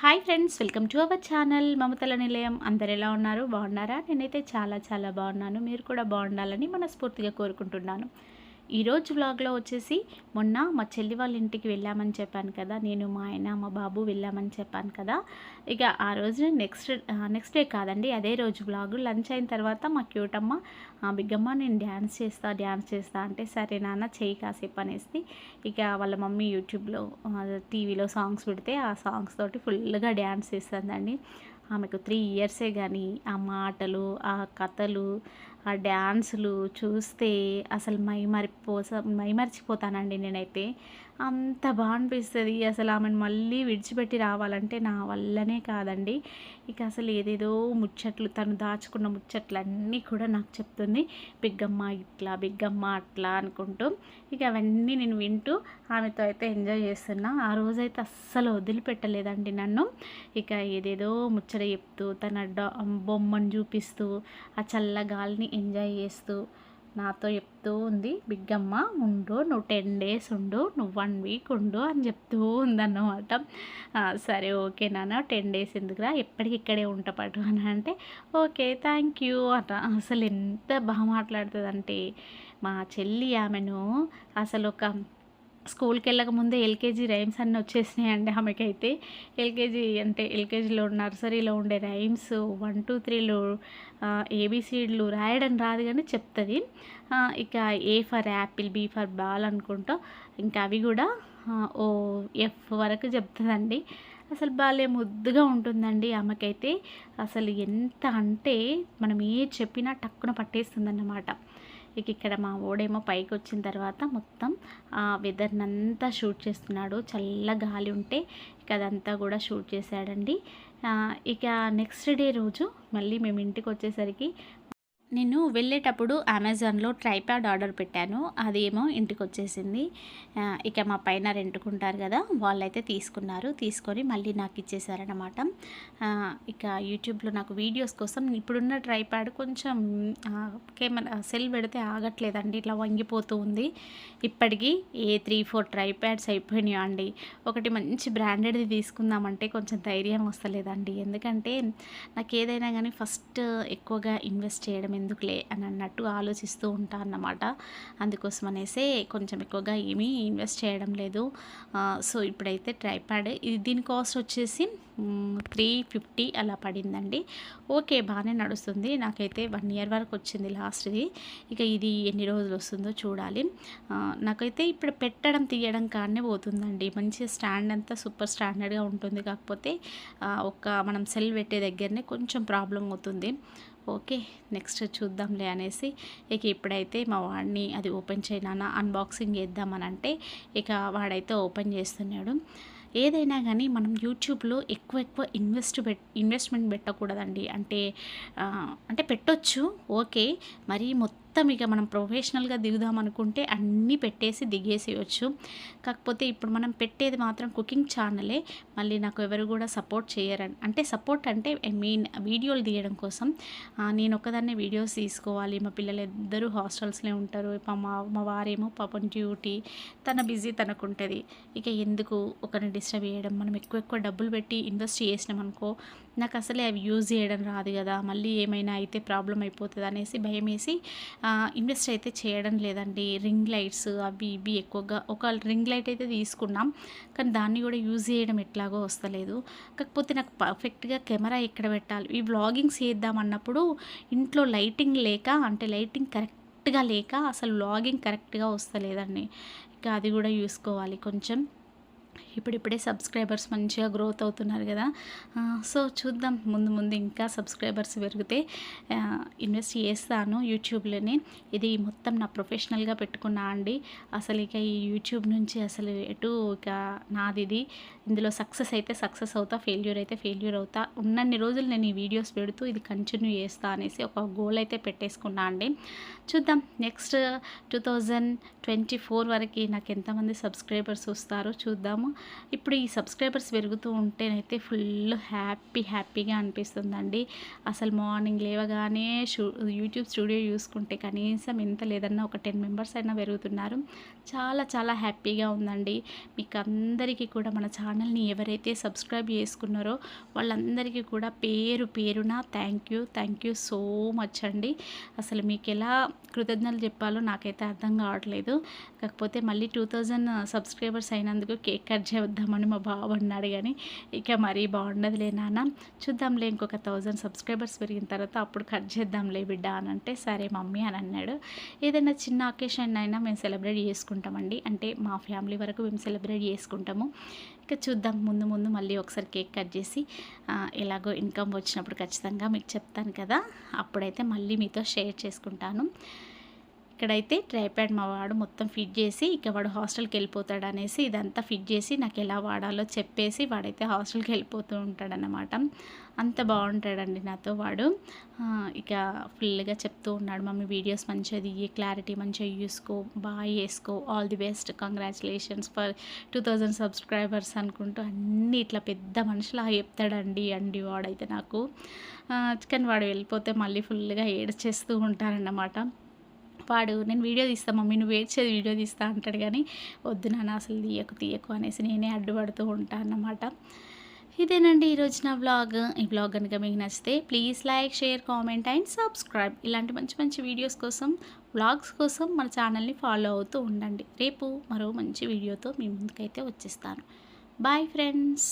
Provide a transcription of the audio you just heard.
Hi friends welcome to our channel Mamatala Nilayam. అందరు ఎలా ఉన్నారు? బాగున్నారా? నేనైతే చాలా చాలా బాగున్నాను. మీరు కూడా బాగుండాలని మనస్ఫూర్తిగా కోరుకుంటున్నాను. ఈరోజు వ్లాగ్లో వచ్చేసి మొన్న మా చెల్లి వాళ్ళ ఇంటికి వెళ్ళామని చెప్పాను కదా. నేను మా ఆయన మా బాబు వెళ్ళామని చెప్పాను కదా. ఇక ఆ రోజు నెక్స్ట్ నెక్స్ట్ డే కాదండి అదే రోజు వ్లాగ్ లంచ్ అయిన తర్వాత మా క్యూటమ్మ "ఆ, బిగ్గమ్మ నేను డ్యాన్స్ చేస్తా డ్యాన్స్ చేస్తా అంటే సరే నాన్న చేయి కాసేపు అనేసి ఇక వాళ్ళ మమ్మీ యూట్యూబ్లో టీవీలో సాంగ్స్ పెడితే ఆ సాంగ్స్ తోటి ఫుల్గా డ్యాన్స్ చేస్తుందండి. ఆమెకు త్రీ ఇయర్సే కానీ ఆ మాటలు ఆ కథలు ఆ డ్యాన్సులు చూస్తే అసలు మై మరిపోస మై మర్చిపోతానండి నేనైతే. అంత బాగా అనిపిస్తుంది. అసలు ఆమెను మళ్ళీ విడిచిపెట్టి రావాలంటే నా వల్లనే కాదండి. ఇక అసలు ఏదేదో ముచ్చట్లు తను దాచుకున్న ముచ్చట్లు అన్నీ కూడా నాకు చెప్తుంది. బిగ్గమ్మ ఇట్లా బిగ్గమ్మ అట్లా అనుకుంటూ ఇక అవన్నీ నేను వింటూ ఆమెతో అయితే ఎంజాయ్ చేస్తున్నా. ఆ రోజైతే అస్సలు వదిలిపెట్టలేదండి నన్ను. ఇక ఏదేదో ముచ్చట చెప్తూ తన బొమ్మను చూపిస్తూ ఆ చల్ల గాలిని ఎంజాయ్ చేస్తూ నాతో చెప్తూ ఉంది బిగ్గమ్మ ఉండు నువ్వు టెన్ డేస్ ఉండు నువ్వు వన్ వీక్ ఉండు అని చెప్తూ ఉందన్నమాట. సరే ఓకే నాన్న టెన్ డేస్ ఎందుకురా? ఎప్పటికి ఇక్కడే ఉంటా అని అంటే ఓకే థ్యాంక్ యూ అట. అసలు ఎంత బాగా మాట్లాడుతుందంటే మా చెల్లి ఆమెను అసలు ఒక స్కూల్కి వెళ్ళక ముందే ఎల్కేజీ రైమ్స్ అన్నీ వచ్చేసినాయండి ఆమెకైతే. ఎల్కేజీ అంటే ఎల్కేజీలో నర్సరీలో ఉండే రైమ్స్ వన్ టూ త్రీలో ఏబిసిడ్లు రాయడం రాదు కానీ చెప్తుంది. ఇక A for apple B for ball అనుకుంటా. ఇంకా అవి కూడా ఓ ఎఫ్ వరకు చెప్తుందండి. అసలు బాలే ముద్దుగా ఉంటుందండి ఆమెకైతే. అసలు ఎంత అంటే మనం ఏ చెప్పినా టక్కున పట్టేస్తుందన్నమాట. ఇక ఇక్కడ మా ఓడేమో పైకి వచ్చిన తర్వాత మొత్తం ఆ వెదర్నంతా షూట్ చేస్తున్నాడు. చల్ల గాలి ఉంటే ఇక అదంతా కూడా షూట్ చేశాడండి. ఇక నెక్స్ట్ డే రోజు మళ్ళీ మేము ఇంటికి వచ్చేసరికి నేను వెళ్ళేటప్పుడు అమెజాన్లో ట్రైప్యాడ్ ఆర్డర్ పెట్టాను. అదేమో ఇంటికి వచ్చేసింది ఇక మా పైన రెంటుకుంటారు కదా వాళ్ళైతే తీసుకున్నారు. తీసుకొని మళ్ళీ నాకు ఇచ్చేసారనమాట ఇక యూట్యూబ్లో నాకు వీడియోస్ కోసం ఇప్పుడున్న ట్రైప్యాడ్ కొంచెం కెమెరా సెల్ పెడితే ఆగట్లేదండి. ఇట్లా వంగిపోతూ ఉంది. ఇప్పటికీ ఏ త్రీ ఫోర్ ట్రైప్యాడ్స్ అయిపోయినాయి అండి ఒకటి మంచి బ్రాండెడ్ది తీసుకుందామంటే కొంచెం ధైర్యం వస్తలేదండి. ఎందుకంటే నాకు ఏదైనా కానీ ఫస్ట్ ఎక్కువగా ఇన్వెస్ట్ చేయడం ఎందుకులే అని అన్నట్టు ఆలోచిస్తూ ఉంటా అన్నమాట. అందుకోసం అనేసి కొంచెం ఎక్కువగా ఏమీ ఇన్వెస్ట్ చేయడం లేదు. సో ఇప్పుడైతే ట్రైప్యాడ్ ఇది దీని కాస్ట్ వచ్చేసి త్రీ ఫిఫ్టీ అలా పడిందండి. ఓకే బాగానే నడుస్తుంది. నాకైతే వన్ ఇయర్ వరకు వచ్చింది లాస్ట్ది. ఇక ఇది ఎన్ని రోజులు వస్తుందో చూడాలి. నాకైతే ఇప్పుడు పెట్టడం తీయడం కాడనే పోతుందండి. మంచి స్టాండ్ అంతా సూపర్ స్టాండర్డ్గా ఉంటుంది. కాకపోతే ఒక మనం సెల్ పెట్టే దగ్గరనే కొంచెం ప్రాబ్లం అవుతుంది. ఓకే నెక్స్ట్ చూద్దాంలే అనేసి ఇక ఇప్పుడైతే మా వాడిని అది ఓపెన్ చేయనా అన్బాక్సింగ్ చేద్దామని అంటే ఇక వాడైతే ఓపెన్ చేస్తున్నాడు. ఏదైనా కానీ మనం యూట్యూబ్లో ఎక్కువ ఎక్కువ ఇన్వెస్ట్ పెట్ ఇన్వెస్ట్మెంట్ పెట్టకూడదండి. అంటే అంటే పెట్టొచ్చు ఓకే. మరి మొత్తం మొత్తం ఇక మనం ప్రొఫెషనల్గా దిగుదాం అనుకుంటే అన్నీ పెట్టేసి దిగేసేయచ్చు. కాకపోతే ఇప్పుడు మనం పెట్టేది మాత్రం కుకింగ్ ఛానలే. మళ్ళీ నాకు ఎవరు కూడా సపోర్ట్ చేయరని అంటే సపోర్ట్ అంటే ఐ మీన్ వీడియోలు తీయడం కోసం. నేను ఒక్కదాన్నే వీడియోస్ తీసుకోవాలి. మా పిల్లలు ఇద్దరు హాస్టల్స్లో ఉంటారు. మా మా వారేమో పాపం డ్యూటీ. తన బిజీ తనకు ఉంటుంది ఇక ఎందుకు ఒకరిని డిస్టర్బ్ చేయడం? మనం ఎక్కువ ఎక్కువ డబ్బులు పెట్టి ఇన్వెస్ట్ చేసినాం అనుకో నాకు అసలే అవి యూజ్ చేయడం రాదు కదా మళ్ళీ ఏమైనా అయితే ప్రాబ్లం అయిపోతుంది అనేసి భయం వేసి ఇన్వెస్ట్ అయితే చేయడం లేదండి. రింగ్ లైట్స్ అవి ఇవి ఎక్కువగా ఒక రింగ్ లైట్ అయితే తీసుకున్నాం కానీ దాన్ని కూడా యూజ్ చేయడం ఎట్లాగో వస్తలేదు. కాకపోతే నాకు పర్ఫెక్ట్గా కెమెరా ఎక్కడ పెట్టాలి? ఈ వ్లాగింగ్స్ చేద్దాం అన్నప్పుడు ఇంట్లో లైటింగ్ లేక అంటే లైటింగ్ కరెక్ట్గా లేక అసలు వ్లాగింగ్ కరెక్ట్గా వస్తలేదండి. ఇంకా అది కూడా చూసుకోవాలి కొంచెం. ఇప్పుడిప్పుడే సబ్స్క్రైబర్స్ మంచిగా గ్రోత్ అవుతున్నారు కదా. సో చూద్దాం ముందు ముందు ఇంకా సబ్స్క్రైబర్స్ పెరిగితే ఇన్వెస్ట్ చేస్తాను యూట్యూబ్లోనే. ఇది మొత్తం నా ప్రొఫెషనల్గా పెట్టుకున్నా అండి. అసలు ఇక ఈ యూట్యూబ్ నుంచి అసలు ఎటు ఇక నాది ఇది. ఇందులో సక్సెస్ అయితే సక్సెస్ అవుతా ఫెయిల్యూర్ అయితే ఫెయిల్యూర్ అవుతా. ఉన్నన్ని రోజులు నేను ఈ వీడియోస్ పెడుతూ ఇది కంటిన్యూ చేస్తా అనేసి ఒక గోల్ అయితే పెట్టేసుకున్నా అండి. చూద్దాం next two thousand twenty four వరకు నాకు ఎంతమంది సబ్స్క్రైబర్స్ వస్తారో చూద్దాము. ఇప్పుడు ఈ సబ్స్క్రైబర్స్ పెరుగుతూ ఉంటేనైతే ఫుల్ హ్యాపీ హ్యాపీగా అనిపిస్తుందండి. అసలు మార్నింగ్ లేవగానే యూట్యూబ్ స్టూడియో చూసుకుంటే కనీసం ఎంత లేదన్నా ఒక టెన్ మెంబర్స్ అయినా పెరుగుతున్నారు. చాలా చాలా హ్యాపీగా ఉందండి. మీకు అందరికీ కూడా మన ఛానల్ని ఎవరైతే సబ్స్క్రైబ్ చేసుకున్నారో వాళ్ళందరికీ కూడా పేరు పేరున thank you thank you so much అండి. అసలు మీకు ఎలా కృతజ్ఞతలు చెప్పాలో నాకైతే అర్థం కావట్లేదు. కాకపోతే మళ్ళీ టూ థౌజండ్ సబ్స్క్రైబర్స్ అయినందుకు కేక్ కట్ చేద్దామని మా బాబు అన్నాడు కానీ ఇక మరీ బాగుండదులే నాన్న. చూద్దాంలే ఇంకొక థౌజండ్ సబ్స్క్రైబర్స్ పెరిగిన తర్వాత అప్పుడు కట్ చేద్దాంలే బిడ్డ అని అంటే సరే మమ్మీ అని అన్నాడు. ఏదైనా చిన్న అకేషన్ అయినా మేము సెలబ్రేట్ చేసుకుంటామండి. అంటే మా ఫ్యామిలీ వరకు మేము సెలబ్రేట్ చేసుకుంటాము. ఇక చూద్దాం ముందు ముందు మళ్ళీ ఒకసారి కేక్ కట్ చేసి ఎలాగో ఇన్కమ్ వచ్చినప్పుడు ఖచ్చితంగా మీకు చెప్తాను కదా. అప్పుడైతే మళ్ళీ మీతో షేర్ చేసుకుంటాను. ఇక్కడైతే ట్రైప్యాడ్ మా వాడు మొత్తం ఫిట్ చేసి ఇక వాడు హాస్టల్కి వెళ్ళిపోతాడు అనేసి ఇదంతా ఫిట్ చేసి నాకు ఎలా వాడాలో చెప్పేసి వాడైతే హాస్టల్కి వెళ్ళిపోతూ ఉంటాడనమాట అంత బాగుంటాడండి నాతో వాడు. ఇక ఫుల్గా చెప్తూ ఉన్నాడు మమ్మీ వీడియోస్ మంచిగా దిగి క్లారిటీ మంచిగా చూసుకో బాగా వేసుకో all the best congratulations for two thousand subscribers అనుకుంటూ అన్నీ ఇట్లా పెద్ద మనుషులా చెప్తాడండి అండి వాడైతే నాకు. కానీ వాడు వెళ్ళిపోతే మళ్ళీ ఫుల్గా ఏడ్చేస్తూ ఉంటారన్నమాట. వాడు నేను వీడియో తీస్తా మమ్మీ నువ్వు ఏడ్చేది వీడియో తీస్తా అంటాడు. కానీ వద్దు నాన్న అసలు తీయకు తీయకు అనేసి నేనే అడ్డుపడుతూ ఉంటాను అన్నమాట. ఇదేనండి ఈరోజు నా వ్లాగ్ ఈ వ్లాగ్ కనుక మీకు నచ్చితే please like share comment and subscribe. ఇలాంటి మంచి మంచి వీడియోస్ కోసం వ్లాగ్స్ కోసం మన ఛానల్ని ఫాలో అవుతూ ఉండండి. రేపు మరో మంచి వీడియోతో మీ ముందుకైతే వచ్చేస్తాను. Bye friends.